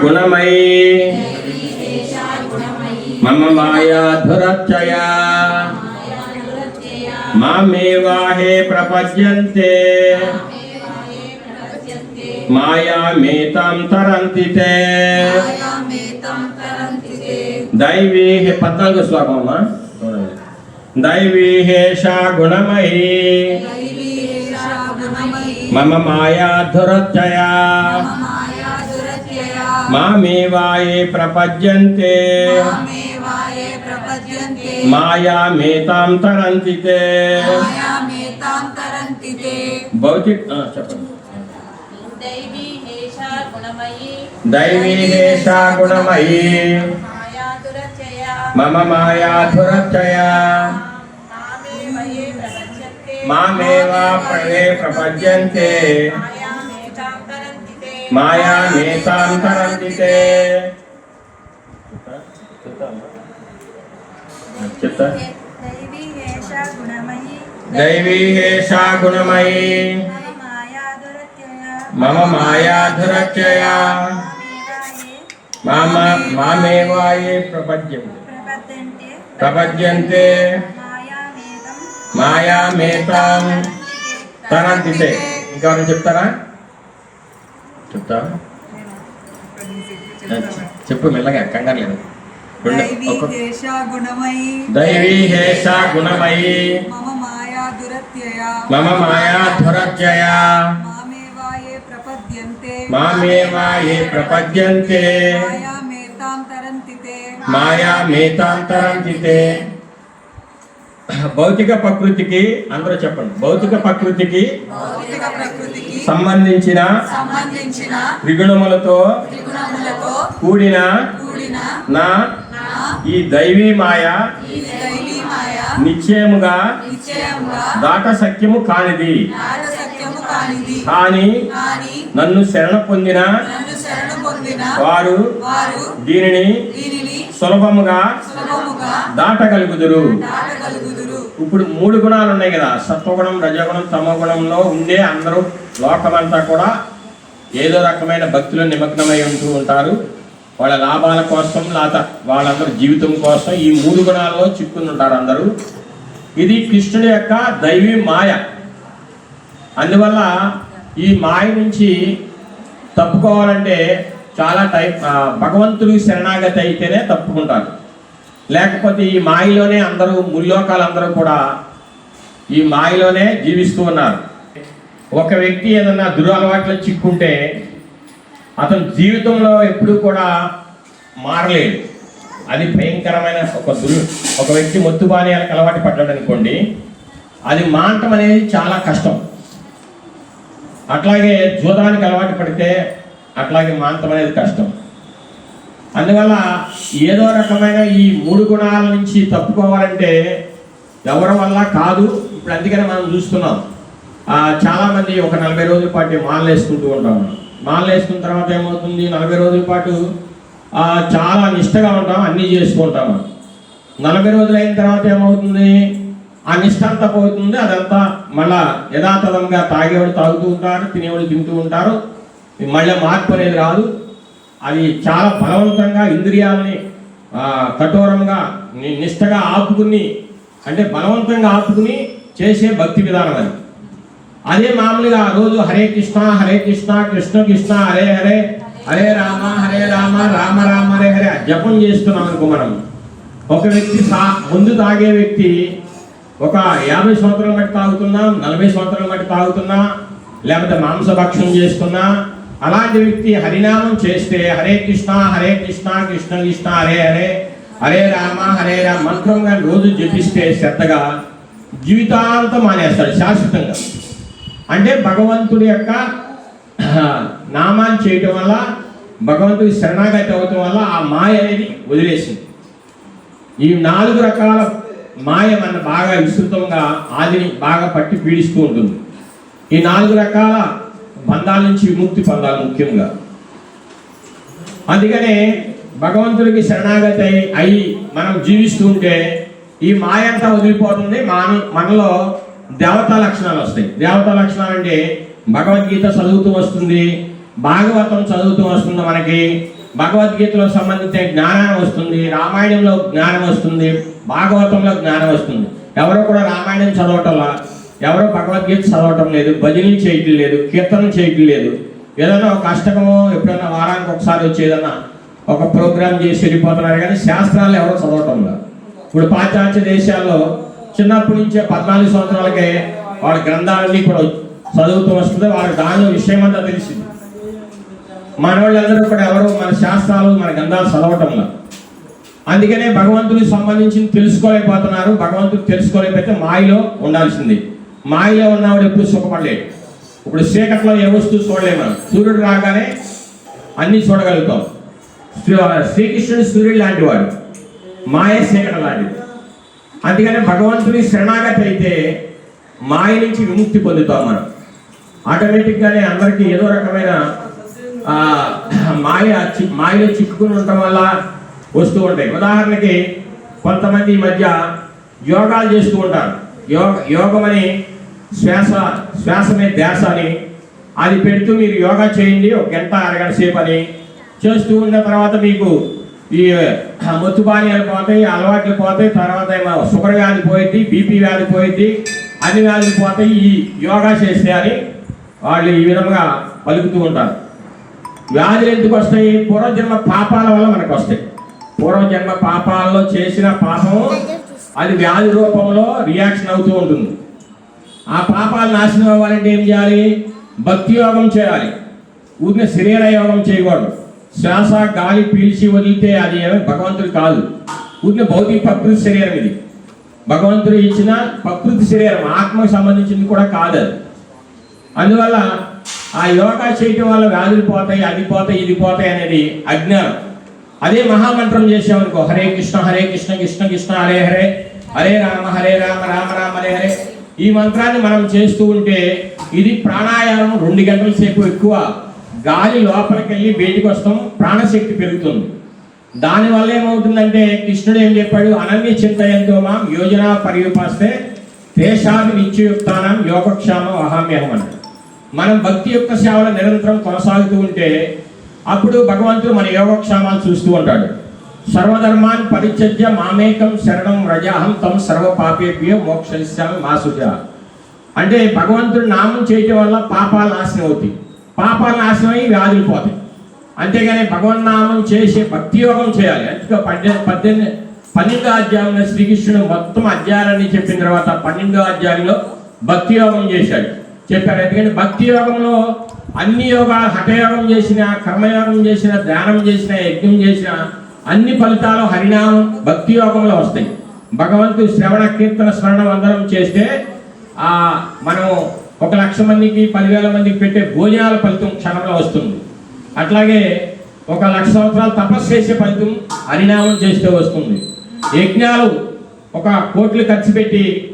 గుణమయీ మమ మాయా ధురచ్చయా మామేవాహే ప్రపద్యంతే మాయామేతాం తరంతి తే దైవీ పద్నాలుగు శ్లోకం అమ్మా చూడండి. దైవీ హేషా గుణమయీ మమ మాయా ధురచ్చయా మామేవాయే ప్రపద్యంతే. మాయామేతాం తరంతి భౌతిక చెప్పండి. దైవీ హేషా గుణమయీ. దైవీ హేషా గుణమయీ. మాయాదురచయ మమ మాయా ధురచ్చయా మామేవయే ప్రపంచంతే మామేవా ప్రవే ప్రపద్యంతే. తరంతితే మాయామేతాం తరంతి తే చెప్తా దైవీ హేషా గుణమయీ. మమ మాయాదురచయ మమ మామేవయే మామ మామేవాయే ప్రపద్యంతే. మాయామేతం మాయామేతాం తరంతి తే ఇంకెవరైనా చెప్తారా? చెప్తా? చెప్పు మెల్లగా కంగారు లేదు. దైవీ హేషా గుణమయీ మమ మాయా దురత్యయ. మమ మాయా ధురజయా మామేవాయే ప్రపద్యంతే. మామేవా ఏ ప్రపద్యంతే. మాయా మేతాంతరంతితే భౌతిక ప్రకృతికి అందరూ చెప్పండి. భౌతిక ప్రకృతికి భౌతిక ప్రకృతికి సంబంధించిన సంబంధించిన త్రిగుణములతో త్రిగుణములతో కూడిన కూడిన నా ఈ దైవీ మాయ నిశ్చయముగా దాట సత్యము కానిది. కానీ నన్ను శరణ పొందిన వారు దీనిని సులభముగా దాటగలుగుదురు. ఇప్పుడు మూడు గుణాలు ఉన్నాయి కదా. సత్వగుణం రజగుణం తమోగుణంలో ఉండే అందరూ లోకమంతా కూడా ఏదో రకమైన భక్తిలో నిమగ్నమై ఉంటూ ఉంటారు. వాళ్ళ లాభాల కోసం లేక వాళ్ళందరూ జీవితం కోసం ఈ మూడు గుణాల్లో చిక్కుని ఉంటారు అందరూ. ఇది కృష్ణుడి యొక్క దైవీ మాయ. అందువల్ల ఈ మాయ నుంచి తప్పుకోవాలంటే చాలా టైం భగవంతుడి శరణాగతి అయితేనే తప్పుకుంటారు. లేకపోతే ఈ మాయలోనే అందరూ ముల్లోకాలు అందరూ కూడా ఈ మాయలోనే జీవిస్తూ ఉన్నారు. ఒక వ్యక్తి ఏదన్నా దురలవాట్లో చిక్కుంటే అతను జీవితంలో ఎప్పుడూ కూడా మారలేదు అది భయంకరమైన ఒక దురు ఒక వ్యక్తి మొత్తుబానియాలకు అలవాటు పడ్డాడు అనుకోండి అది మాంటం అనేది చాలా కష్టం. అట్లాగే జూదానికి అలవాటు పడితే అట్లాగే మాంతం అనేది కష్టం. అందువల్ల ఏదో రకమైన ఈ మూడు గుణాల నుంచి తప్పుకోవాలంటే ఎవరి వల్ల కాదు. ఇప్పుడు అందుకని మనం చూస్తున్నాం. చాలామంది ఒక నలభై రోజుల పాటు మాలలు వేసుకుంటూ ఉంటాం మాలలు వేసుకున్న తర్వాత ఏమవుతుంది? నలభై రోజుల పాటు చాలా నిష్టగా ఉంటాం అన్నీ చేసుకుంటాం నలభై రోజులు అయిన తర్వాత ఏమవుతుంది? ఆ నిష్ట అంతా పోతుంది అదంతా మళ్ళా యథాతథంగా తాగేవాడు తాగుతూ ఉంటారు తినేవాళ్ళు తింటూ ఉంటారు. మళ్ళీ మార్పు అనేది రాదు. అది చాలా బలవంతంగా ఇంద్రియాలని కఠోరంగా నిష్టగా ఆపుకుని అంటే బలవంతంగా ఆపుకుని చేసే భక్తి విధానం అది. అదే మామూలుగా రోజు హరే కృష్ణ హరే కృష్ణ కృష్ణ కృష్ణ హరే హరే హరే రామ హరే రామ రామ రామ హరే హరే జపం చేస్తున్నాం అనుకో మనం. ఒక వ్యక్తి సా ముందు తాగే వ్యక్తి ఒక యాభై సంవత్సరాల బట్టి తాగుతున్నా నలభై సంవత్సరాల బట్టి తాగుతున్నా లేకపోతే మాంసభక్షణం చేస్తున్నా అలాంటి వ్యక్తి హరినామం చేస్తే హరే కృష్ణ హరే కృష్ణ కృష్ణ కృష్ణ హరే హరే హరే రామ హరే రామ మంత్రంగా రోజు జపిస్తే శ్రద్ధగా జీవితాంతం మానేస్తాడు శాశ్వతంగా. అంటే భగవంతుడి యొక్క నామాన్ని చేయటం వల్ల భగవంతుడి శరణాగతి అవటం వల్ల ఆ మాయ అనేది వదిలేసింది. ఈ నాలుగు రకాల మాయ మన బాగా విస్తృతంగా ఆదిని బాగా పట్టి పీడిస్తూ ఉంటుంది. ఈ నాలుగు రకాల బంధాల నుంచి విముక్తి పొందాలి ముఖ్యంగా. అందుకనే భగవంతుడికి శరణాగతి అయి మనం జీవిస్తుంటే ఈ మాయ అంతా వదిలిపోతుంది. మన మనలో దేవతా లక్షణాలు వస్తాయి. దేవతా లక్షణాలు అంటే భగవద్గీత చదువుతూ వస్తుంది. భాగవతం చదువుతూ వస్తుంది మనకి. భగవద్గీతలో సంబంధించిన జ్ఞానం వస్తుంది. రామాయణంలో జ్ఞానం వస్తుంది. భాగవతంలో జ్ఞానం వస్తుంది. ఎవరో కూడా రామాయణం చదవటం ఎవరో భగవద్గీత చదవటం లేదు భజనలు చేయటం లేదు కీర్తనం చేయటం లేదు. ఏదైనా ఒక అష్టకమో ఎప్పుడైనా వారానికి ఒకసారి వచ్చి ఏదైనా ఒక ప్రోగ్రామ్ చేసి వెళ్ళిపోతున్నారు కానీ శాస్త్రాలు ఎవరో చదవటం లేదు. ఇప్పుడు పాశ్చాత్య దేశాల్లో చిన్నప్పటి నుంచే పద్నాలుగు సంవత్సరాలకే వాడి గ్రంథాలన్నీ కూడా చదువుతూ వస్తుంది వాళ్ళకి దాని విషయం అంతా తెలిసింది. మన వాళ్ళందరూ కూడా ఎవరు మన శాస్త్రాలు మన గ్రంథాలు చదవటం లేదు అందుకనే భగవంతుడికి సంబంధించి తెలుసుకోలేకపోతున్నారు. భగవంతుడు తెలుసుకోలేకపోతే మాయలో ఉండాల్సింది. మాయలో ఉన్నవాడు ఎప్పుడు సుఖపడలేడు. ఇప్పుడు చీకట్లో ఏ వస్తువు చూడలేము మనం. సూర్యుడు రాగానే అన్ని చూడగలుగుతాం. శ్రీ- శ్రీకృష్ణుడు సూర్యుడు లాంటి వాడు మాయ చీకటి లాంటిది. అందుకనే భగవంతుని శరణాగతి అయితే మాయ నుంచి విముక్తి పొందుతాం మనం. ఆటోమేటిక్గానే అందరికీ ఏదో రకమైన మాయ చి- మాయలో చిక్కుకుని ఉండటం వల్ల వస్తూ ఉంటాయి. ఉదాహరణకి కొంతమంది ఈ మధ్య యోగాలు చేస్తూ ఉంటారు. యోగ యోగం అని శ్వాస శ్వాసమే ధ్యాస అని అది పెడుతూ మీరు యోగా చేయండి ఒక గంట అరగంట సేపు అని చేస్తూ ఉన్న తర్వాత మీకు ఈ మొత్తుపానీయాలు పోతాయి అలవాట్లు పోతాయి తర్వాత ఏమో షుగర్ వ్యాధి పోయింది బీపీ వ్యాధి పోయింది అన్ని వ్యాధులు పోతాయి ఈ యోగా చేస్తే అని వాళ్ళు ఈ విధంగా పలుకుతూ ఉంటారు. వ్యాధులు ఎందుకు వస్తాయి? పూర్వజన్మ పాపాల వల్ల మనకు వస్తాయి. పూర్వజన్మ పాపాల్లో చేసిన పాపము అది వ్యాధి రూపంలో రియాక్షన్ అవుతూ ఉంటుంది. ఆ పాపాలు నాశనం అవ్వాలంటే ఏం చేయాలి? భక్తి యోగం చేయాలి. ఊరిని శరీర యోగం చేయకూడదు. శ్వాస గాలి పీల్చి వదిలితే అది ఏమీ భగవంతుడు కాదు. ఊరికే భౌతిక ప్రకృతి శరీరం ఇది. భగవంతుడు ఇచ్చిన ప్రకృతి శరీరం ఆత్మకు సంబంధించింది కూడా కాదు అది. అందువల్ల ఆ యోగా చేయటం వల్ల వ్యాధులు పోతాయి అది పోతాయి ఇది పోతాయి అనేది అజ్ఞానం. అదే మహామంత్రం చేసామనుకో హరే కృష్ణ హరే కృష్ణ కృష్ణ కృష్ణ హరే హరే హరే రామ హరే రామ రామ రామ హరే హరే. ఈ మంత్రాన్ని మనం చేస్తూ ఉంటే ఇది ప్రాణాయామం రెండు గంటల సేపు ఎక్కువ. గాలి లోపలికి వెళ్ళి బయటికి వస్తాం ప్రాణశక్తి పెరుగుతుంది. దానివల్ల ఏమవుతుందంటే కృష్ణుడు ఏం చెప్పాడు? అనన్య చింతయంతో మాం యోజన పర్యుపాస్తే దేశాది నిత్యయుక్తానం యోగక్షామం అహామ్యహం అన్నాడు. మనం భక్తి యొక్క సేవలు నిరంతరం కొనసాగుతూ ఉంటే అప్పుడు భగవంతుడు మన యోగక్షామాలు చూస్తూ ఉంటాడు. సర్వధర్మాన్ పరిచర్య మామేకం శరణం రజాహం తం సర్వ పాపేభ్యో మోక్షిస్తామి మాసుజ అంటే భగవంతుడు నామం చేయటం వల్ల పాపాలు నాశనం అవుతాయి. పాపాలు నాశనమై వ్యాధులు పోతాయి. అంతేగాని భగవన్ నామం చేసే భక్తి యోగం చేయాలి. అందుకే పద్దెనిమిది పద్దెనిమిది పన్నెండో అధ్యాయంలో శ్రీకృష్ణుడు మొత్తం అధ్యాయాన్ని చెప్పిన తర్వాత పన్నెండో అధ్యాయంలో భక్తి యోగం చేశాడు. చెప్పాడు. ఎందుకంటే భక్తి యోగంలో అన్ని యోగాలు హఠయోగం చేసిన కర్మయోగం చేసిన ధ్యానం చేసిన యజ్ఞం చేసిన అన్ని ఫలితాలు హరినామం భక్తి యోగంలో వస్తాయి. భగవంతుడు శ్రవణ కీర్తన స్మరణ వందనం చేస్తే మనం ఒక లక్ష మందికి పదివేల మందికి పెట్టే భోజనాల ఫలితం క్షణంలో వస్తుంది. అట్లాగే ఒక లక్ష సంవత్సరాలు తపస్సు చేసే ఫలితం హరినామం చేస్తే వస్తుంది. యజ్ఞాలు ఒక కోట్లు ఖర్చు పెట్టి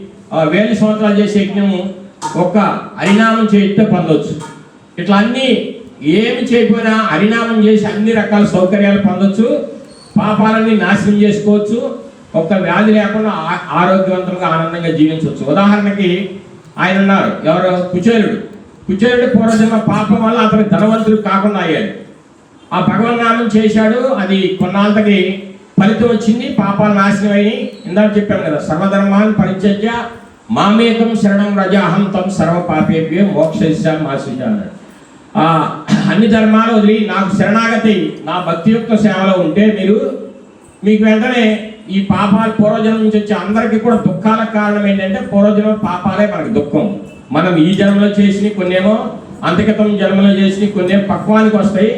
వేల సంవత్సరాలు చేసే యజ్ఞం ఒక్క హరినామం చేస్తే పొందవచ్చు ఇట్లా అన్నీ ఏమి చేయకపోయినా హరినామం చేసి అన్ని రకాల సౌకర్యాలు పొందొచ్చు. పాపాలన్నీ నాశనం చేసుకోవచ్చు. ఒక్క వ్యాధి లేకుండా ఆ- ఆరోగ్యవంతంగా ఆనందంగా జీవించవచ్చు ఉదాహరణకి ఆయన ఉన్నారు. ఎవరు? కుచేరుడు. కుచేరుడు పూర్వజన్మ పాపం వల్ల అతను ధనవంతుడు కాకుండా అయ్యాడు. ఆ భగవన్నామం చేశాడు. అది కొన్నాళ్ళకి ఫలితం వచ్చింది. పాపాలు నాశనం అయ్యి ఇందాక చెప్పాను కదా సర్వధర్మాన్ని పరిచర్య మామేకం శరణం రజాహం తం సర్వ పాపేభ్యో మోక్ష మాసుజ అన్నాడు. ఆ అన్ని ధర్మాలు వదిలి నాకు శరణాగతి నా భక్తి యొక్క సేవలో ఉంటే మీరు మీకు వెంటనే ఈ పాపాలు పూర్వజనం నుంచి వచ్చే అందరికీ కూడా దుఃఖాలకు కారణం ఏంటంటే పూర్వజనం పాపాలే మనకి దుఃఖం. మనం ఈ జన్మలో చేసిన కొన్నేమో అంతకితం జన్మలో చేసి కొన్ని పక్వానికి వస్తాయి.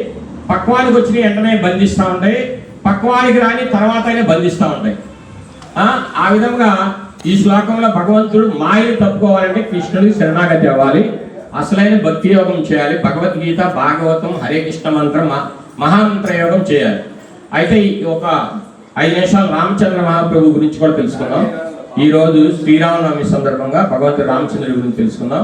పక్వానికి వచ్చిన వెంటనే బంధిస్తూ ఉంటాయి. పక్వానికి రాని తర్వాత బంధిస్తూ ఉంటాయి. ఆ విధంగా ఈ శ్లోకంలో భగవంతుడు మాయని తప్పుకోవాలంటే కృష్ణుడికి శరణాగతి అవ్వాలి. అసలైన భక్తి యోగం చేయాలి. భగవద్గీత భాగవతం హరే కృష్ణ మంత్రం మహామంత్ర యోగం చేయాలి. అయితే ఈ ఒక ఐదు నిమిషాలు రామచంద్ర మహాప్రభు గురించి కూడా తెలుసుకుందాం. ఈ రోజు శ్రీరామనవమి సందర్భంగా భగవంతుడు రామచంద్రుడి గురించి తెలుసుకుందాం.